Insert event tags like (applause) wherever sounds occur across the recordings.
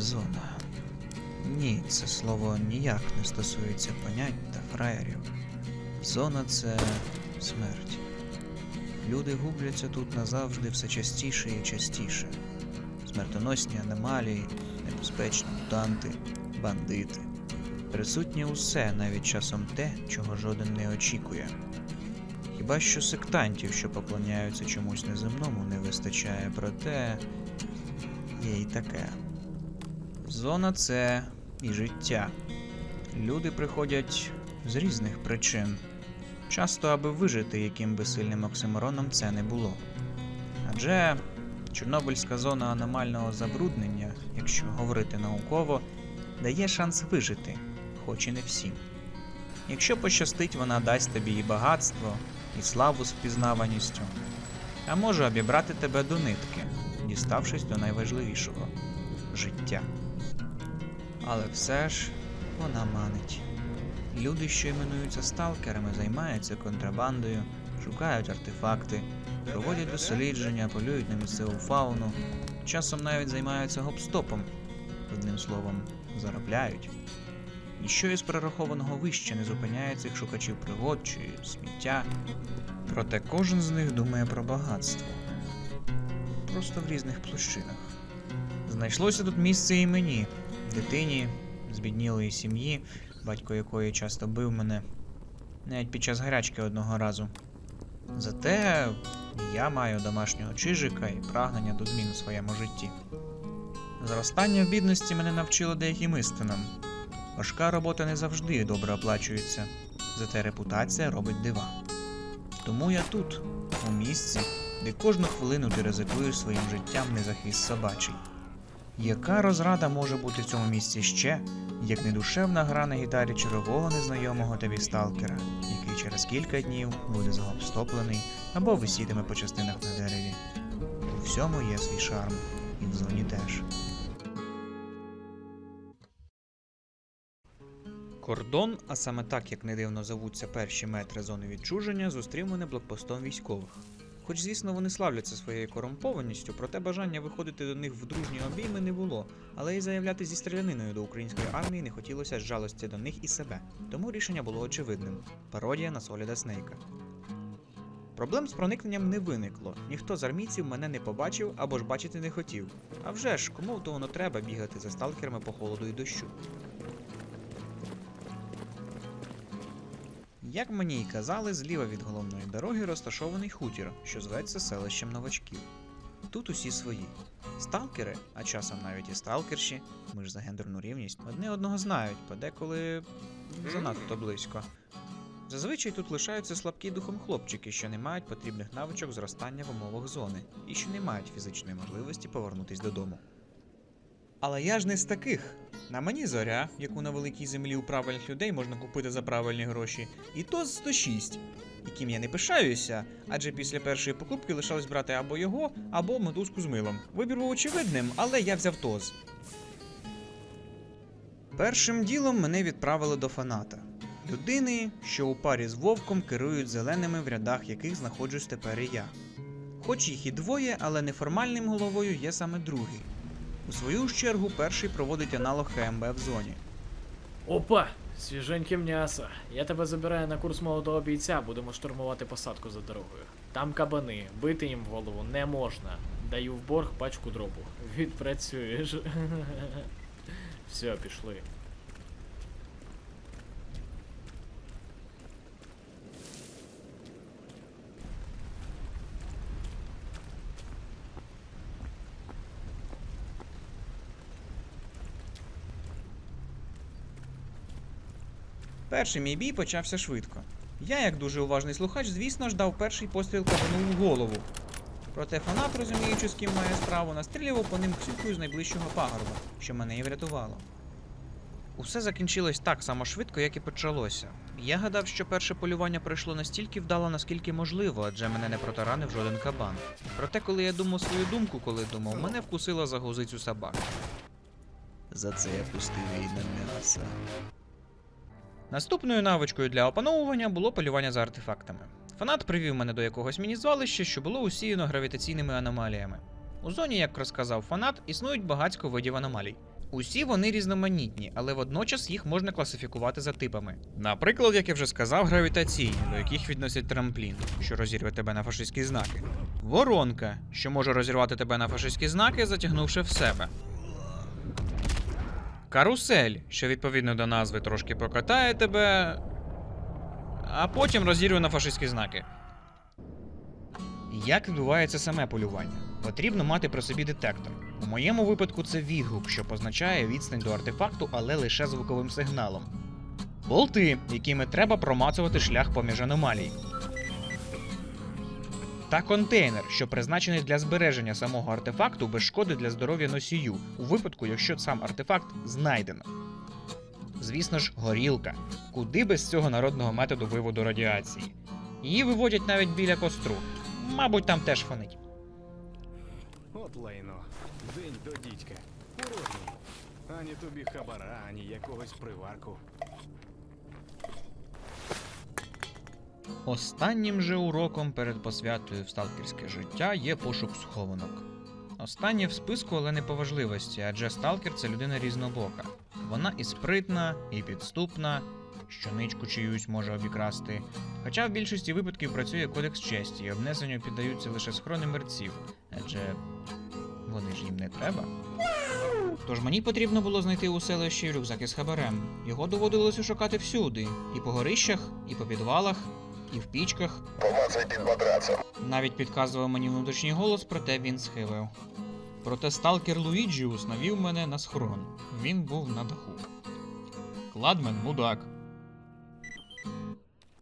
Зона. Ні, це слово ніяк не стосується понять та фраєрів. Зона це смерть. Люди губляться тут назавжди все частіше і частіше. Смертоносні аномалії, небезпечні мутанти, бандити. Присутнє усе, навіть часом те, чого жоден не очікує. Хіба що сектантів, що поклоняються чомусь неземному, не вистачає, проте є й таке. Зона це і життя. Люди приходять з різних причин, часто аби вижити, яким би сильним оксимороном це не було. Адже Чорнобильська зона аномального забруднення, якщо говорити науково, дає шанс вижити, хоч і не всім. Якщо пощастить, вона дасть тобі і багатство, і славу з впізнаваністю, а може обібрати тебе до нитки, діставшись до найважливішого життя. Але все ж вона манить. Люди, що іменуються сталкерами, займаються контрабандою, шукають артефакти, проводять дослідження, полюють на місцеву фауну, часом навіть займаються гопстопом, одним словом, заробляють. Ніщо із перерахованого вище не зупиняє цих шукачів пригод чи сміття. Проте кожен з них думає про багатство. Просто в різних площинах. Знайшлося тут місце і мені, дитині з біднілої сім'ї, батько якої часто бив мене, навіть під час гарячки одного разу. Зате я маю домашнього чижика і прагнення до змін у своєму житті. Зростання в бідності мене навчило деяким істинам. Важка робота не завжди добре оплачується, зате репутація робить дива. Тому я тут, у місці, де кожну хвилину ти ризикуєш своїм життям не за хвіст собачий. Яка розрада може бути в цьому місці ще, як недушевна гра на гітарі чергового незнайомого тобі сталкера, який через кілька днів буде загопстоплений або висітиме по частинах на дереві. У всьому є свій шарм, і в зоні теж. Кордон, а саме так, як не дивно зовуться перші метри зони відчуження, зустрів мене блокпостом військових. Хоч, звісно, вони славляться своєю корумпованістю, проте бажання виходити до них в дружні обійми не було, але й заявляти зі стріляниною до української армії не хотілося з жалості до них і себе. Тому рішення було очевидним пародія на Соліда Снейка. Проблем з проникненням не виникло. Ніхто з армійців мене не побачив або ж бачити не хотів. А вже ж, кому то воно треба бігати за сталкерами по холоду і дощу. Як мені й казали, зліва від головної дороги розташований хутір, що зветься селищем новачків. Тут усі свої. Сталкери, а часом навіть і сталкерші, ми ж за гендерну рівність, одне одного знають, подеколи занадто близько. Зазвичай тут лишаються слабкі духом хлопчики, що не мають потрібних навичок зростання в умовах зони і що не мають фізичної можливості повернутись додому. Але я ж не з таких. На мені зоря, яку на великій землі у правильних людей можна купити за правильні гроші, і то з 106, яким я не пишаюся, адже після першої покупки лишалось брати або його, або мотузку з милом. Вибір був очевидним, але я взяв тоз. Першим ділом мене відправили до фаната. Людини, що у парі з вовком керують зеленими, в рядах яких знаходжусь тепер і я. Хоч їх і двоє, але неформальним головою є саме другий. У свою ж чергу перший проводить аналог ХМБ в зоні. Опа! Свіженьке м'ясо. Я тебе забираю на курс молодого бійця, будемо штурмувати посадку за дорогою. Там кабани, бити їм в голову не можна. Даю в борг пачку дробу. Відпрацюєш. (laughs) Все, пішли. Перший мій бій почався швидко. Я, як дуже уважний слухач, звісно ж дав перший постріл кабану в голову. Проте фанат, розуміючи, з ким має справу, настрілював по ним ксюкою з найближчого пагорба, що мене і врятувало. Усе закінчилось так само швидко, як і почалося. Я гадав, що перше полювання пройшло настільки вдало, наскільки можливо, адже мене не протаранив жоден кабан. Проте, коли я думав свою думку, коли думав, мене вкусила за гузицю собака. За це я пустив її на м'ясо. Наступною навичкою для опановування було полювання за артефактами. Фанат привів мене до якогось міні-звалища, що було усіяно гравітаційними аномаліями. У зоні, як розказав фанат, існують багатько видів аномалій. Усі вони різноманітні, але водночас їх можна класифікувати за типами. Наприклад, як я вже сказав, гравітаційні, до яких відносять трамплін, що розірве тебе на фашистські знаки. Воронка, що може розірвати тебе на фашистські знаки, затягнувши в себе. Карусель, що відповідно до назви трошки покатає тебе, а потім розірве на фашистські знаки. Як відбувається саме полювання? Потрібно мати при собі детектор. У моєму випадку це відгук, що позначає відстань до артефакту, але лише звуковим сигналом. Болти, якими треба промацувати шлях поміж аномалій. Та контейнер, що призначений для збереження самого артефакту без шкоди для здоров'я носію, у випадку, якщо сам артефакт знайдено. Звісно ж, горілка. Куди без цього народного методу виводу радіації? Її виводять навіть біля костру. Мабуть, там теж фонить. От лайно. День до дідька. Порожній. Ані тобі хабара, ані якогось приварку. Останнім же уроком перед посвятою в сталкерське життя є пошук схованок. Останнє в списку, але не по важливості, адже сталкер це людина різнобока. Вона і спритна, і підступна, щоничку чиюсь може обікрасти. Хоча в більшості випадків працює кодекс честі, і обнесенню піддаються лише схорони мерців, адже вони ж їм не треба. Тож мені потрібно було знайти у селищі рюкзак із хабарем. Його доводилося шукати всюди: і по горищах, і по підвалах, і в пічках. Помацай під матрацем. Навіть підказував мені внутрішній голос, проте він схилив. Проте сталкер Луїджіус навів мене на схорон. Він був на даху. Кладмен мудак.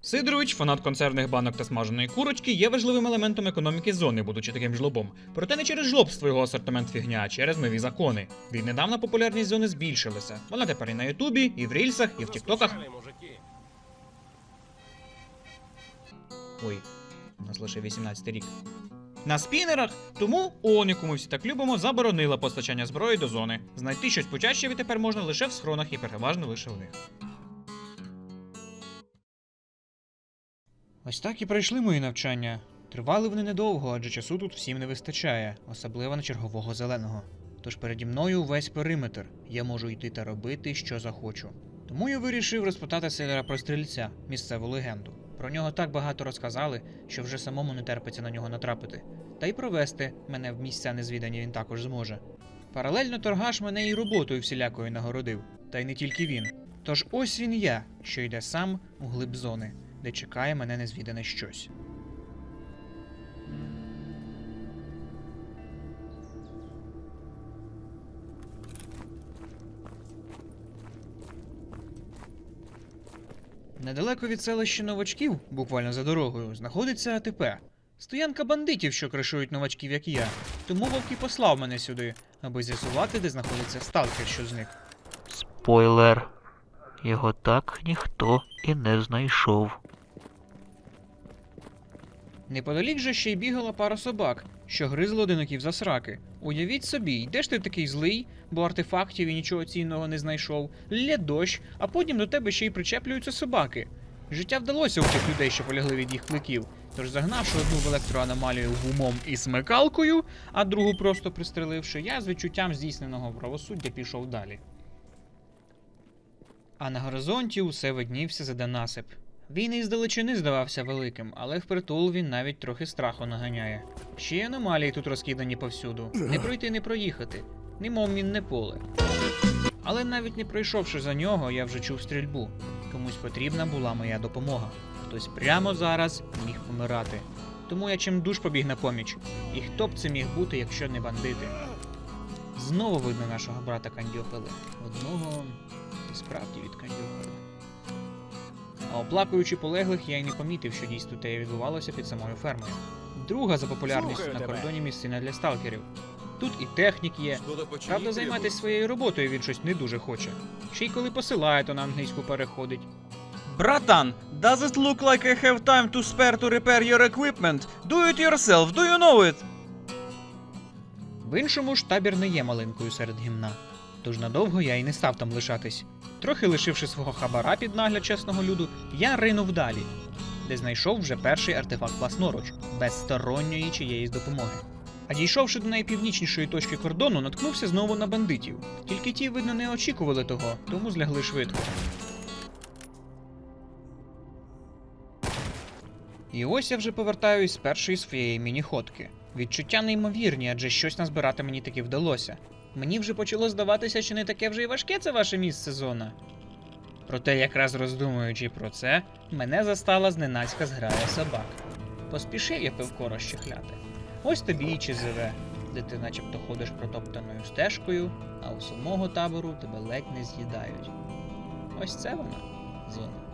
Сидорович, фанат консервних банок та смаженої курочки, є важливим елементом економіки зони, будучи таким жлобом. Проте не через жлобство його асортимент фігня, а через нові закони. Віднедавна популярність зони збільшилася. Вона тепер і на Ютубі, і в Рільсах, і в Тіктоках. Ой, у нас лише 18 рік. На спінерах, тому ООН, яку ми всі так любимо, заборонила постачання зброї до зони. Знайти щось почаще тепер можна лише в схронах і переважно лише в них. Ось так і пройшли мої навчання. Тривали вони недовго, адже часу тут всім не вистачає, особливо на чергового зеленого. Тож переді мною весь периметр, я можу йти та робити, що захочу. Тому я вирішив розпитати селера про стрільця, місцеву легенду. Про нього так багато розказали, що вже самому не терпиться на нього натрапити. Та й провести мене в місця незвідані він також зможе. Паралельно торгаш мене і роботою всілякою нагородив, та й не тільки він. Тож ось він я, що йде сам у глиб зони, де чекає мене незвідане щось. Недалеко від селища новачків, буквально за дорогою, знаходиться АТП. Стоянка бандитів, що кришують новачків, як я. Тому вовк і послав мене сюди, аби з'ясувати, де знаходиться сталкер, що зник. Спойлер. Його так ніхто і не знайшов. Неподалік же ще й бігала пара собак, що гризли одиноків за сраки. Уявіть собі, йдеш ти такий злий, бо артефактів і нічого цінного не знайшов, лє дощ, а потім до тебе ще й причеплюються собаки. Життя вдалося у тих людей, що полягли від їх кликів, тож загнавши одну в електроаномалію гумом і смикалкою, а другу просто пристреливши, я з відчуттям здійсненого правосуддя пішов далі. А на горизонті усе виднівся заденасип. Він і здалечини здавався великим, але впритул він навіть трохи страху наганяє. Ще й аномалії тут розкидані повсюду. Не пройти, не проїхати, немов мінне поле. Але навіть не пройшовши за нього, я вже чув стрільбу. Комусь потрібна була моя допомога. Хтось прямо зараз міг помирати. Тому я чимдуж побіг на поміч. І хто б це міг бути, якщо не бандити? Знову видно нашого брата Кандьохали. Одного і справді від Кандьохали. А оплакуючи полеглих, я й не помітив, що дійство те відбувалося під самою фермою. Друга за популярністю Слухаю на тебе. кордоні місцина для сталкерів. Тут і технік є. Правда, займатися своєю роботою він щось не дуже хоче. Ще й коли посилає, то на англійську переходить. Братан, does it look like I have time to spare to repair your equipment? Do it yourself, do you know it? В іншому ж табір не є малинкою серед гімна. Тож надовго я й не став там лишатись. Трохи лишивши свого хабара під нагляд чесного люду, я ринув далі, де знайшов вже перший артефакт власноруч, без сторонньої чиєїсь допомоги. А дійшовши до найпівнічнішої точки кордону, наткнувся знову на бандитів. Тільки ті, видно, не очікували того, тому злягли швидко. І ось я вже повертаюсь з першої своєї міні-ходки. Відчуття неймовірні, адже щось назбирати мені таки вдалося. Мені вже почало здаватися, що не таке вже й важке це ваше місце зона. Проте, якраз роздумуючи про це, мене застала зненацька зграя собак. Поспішив я пивко розчехляти. Ось тобі і чизиве, де ти начебто ходиш протоптаною стежкою, а у самого табору тебе ледь не з'їдають. Ось це вона, зона.